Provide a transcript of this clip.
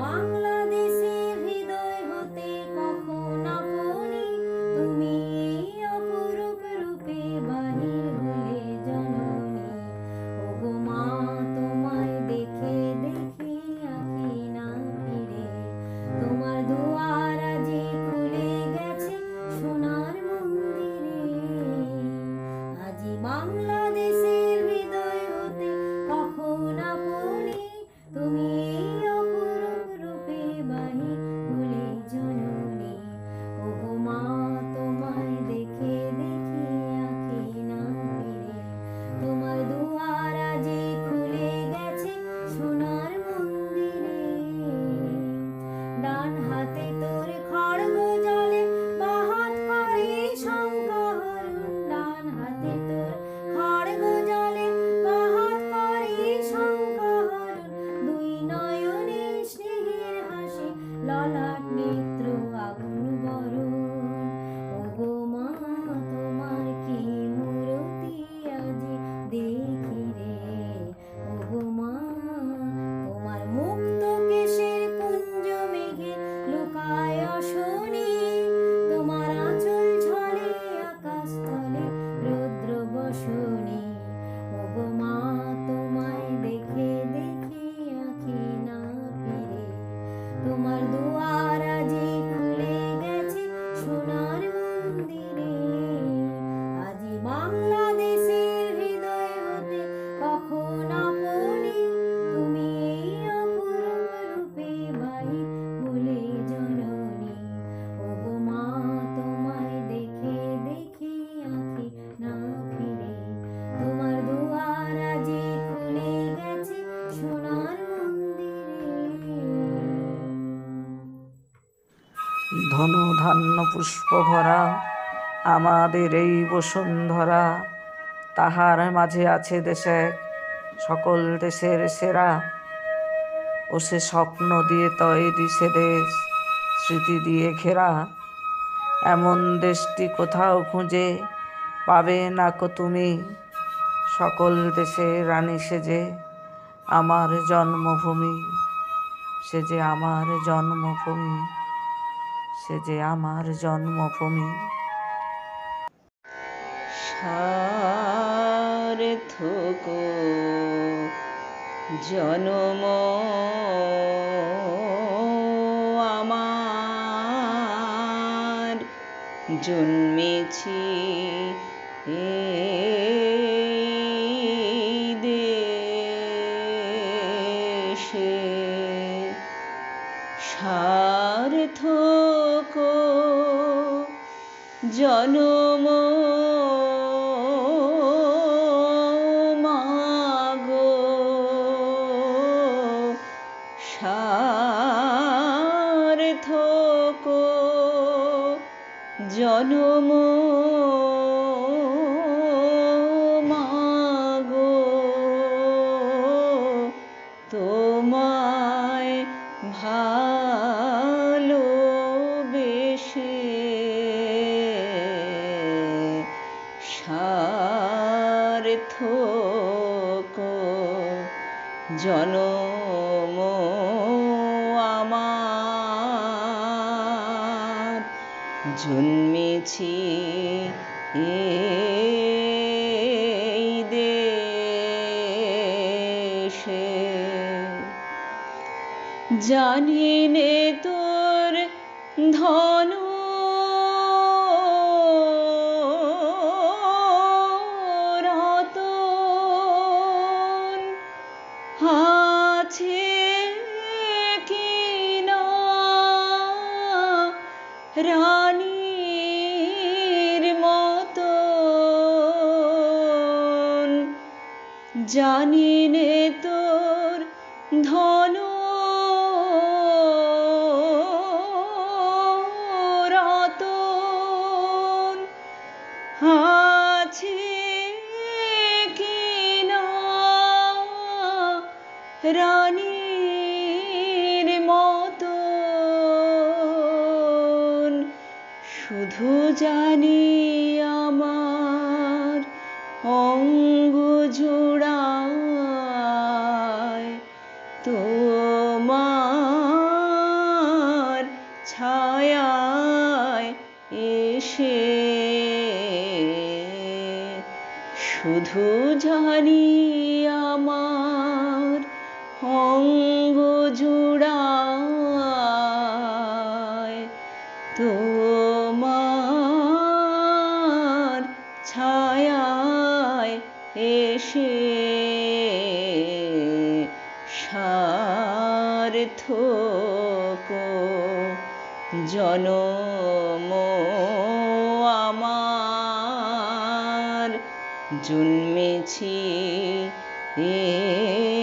Uau! ধন ধান্য পুষ্প ভরা আমাদের এই বসুন্ধরা, তাহার মাঝে আছে দেশে সকল দেশের সেরা। ও সে স্বপ্ন দিয়ে তৈরি সে দেশ, স্মৃতি দিয়ে ঘেরা। এমন দেশটি কোথাও খুঁজে পাবে না কো তুমি? সকল দেশে রানী সেজে আমার জন্মভূমি, সে যে আমার জন্মভূমি। সে যে আমার জন্মভূমি। জনম আমার। জন্মেছি এই দেশে। সার্থক জনম মাগো সার্থক জনম মাগো তোমায় ভালোবেসে সার্থক জনম আমার। জন্মেছি এই দেশে। জানি নে তোর ধন আছে কি না? রানীর মতো জানি নে তোর ধন শুধু জানি আমার অঙ্গ জোড়ায় তোমার ছায়ায় এসে শুধু জানি আমার অঙ্গ জোড়ায় তো তোমার ছায়ায় এসে সার্থক জনম আমার জন্মেছি এ